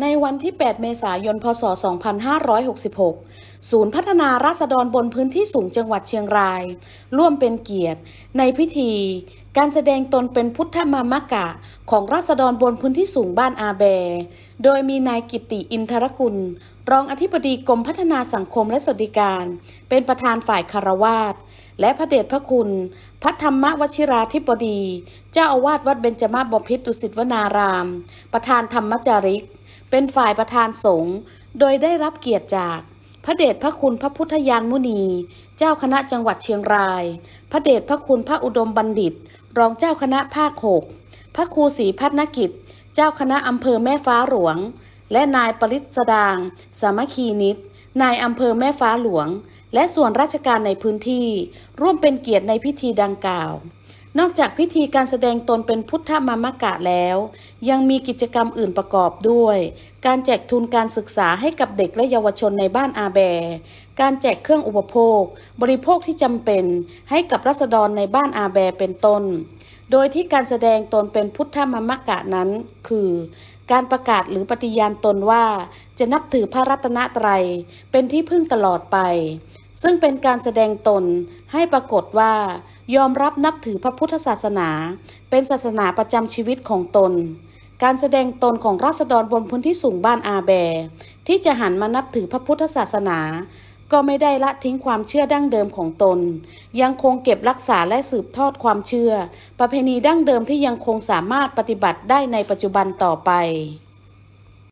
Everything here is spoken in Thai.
ในวันที่ 8 เมษายน พศ 2566 ศูนย์พัฒนาราษฎรบนพื้นที่สูงจังหวัดเชียงราย ร่วมเป็นเกียรติ ในพิธี การแสดงตนเป็นพุทธมามกะ ของราษฎรบนพื้นที่สูงบ้านอาแบ โดยมีนายกิติอินทรกุล รองอธิบดีกรมพัฒนาสังคมและสวัสดิการ เป็นประธานฝ่ายคารวาสและพระเดชพระคุณ พระธรรมวชิราธิบดี เจ้าอาวาสวัดเบญจมาบพิตรดุสิตวนาราม ประธานธรรมจาริก เป็นฝ่ายประธานสงฆ์โดยได้รับเกียรติจาก พระเดชพระคุณพระพุทธยานมุนี เจ้าคณะจังหวัดเชียงราย พระเดชพระคุณพระอุดมบัณฑิต รองเจ้าคณะภาคหกพระครูศรีพัฒนกิจ เจ้าคณะอำเภอแม่ฟ้าหลวง และนายปริศดาง สามัคคีนิตนายอำเภอแม่ฟ้าหลวง และส่วนราชการในพื้นที่ ร่วมเป็นเกียรติในพิธีดังกล่าว นอกจากพิธีการแสดงตนเป็นพุทธมามกะแล้ว ยังมีกิจกรรมอื่นประกอบด้วย การแจกทุนการศึกษาให้กับเด็กและเยาวชนในบ้านอาแบ การแจกเครื่องอุปโภค บริโภคที่จำเป็น ให้กับรัษฎรในบ้านอาแบเป็นต้น โดยที่การแสดงตนเป็นพุทธมามกะนั้น คือ การประกาศหรือปฏิญาณตนว่า จะนับถือพระรัตนตรัยเป็นที่พึ่งตลอดไป ซึ่งเป็นการแสดงตนให้ปรากฏว่ายอมรับนับถือพระพุทธศาสนา เป็นศาสนาประจำชีวิตของตน การแสดงตนของราษฎรบนพื้นที่สูงบ้านอาแบ ที่จะหันมานับถือพระพุทธศาสนา ก็ไม่ได้ละทิ้งความเชื่อดั้งเดิมของตน ยังคงเก็บรักษาและสืบทอดความเชื่อ ประเพณีดั้งเดิมที่ยังคงสามารถปฏิบัติได้ในปัจจุบันต่อไป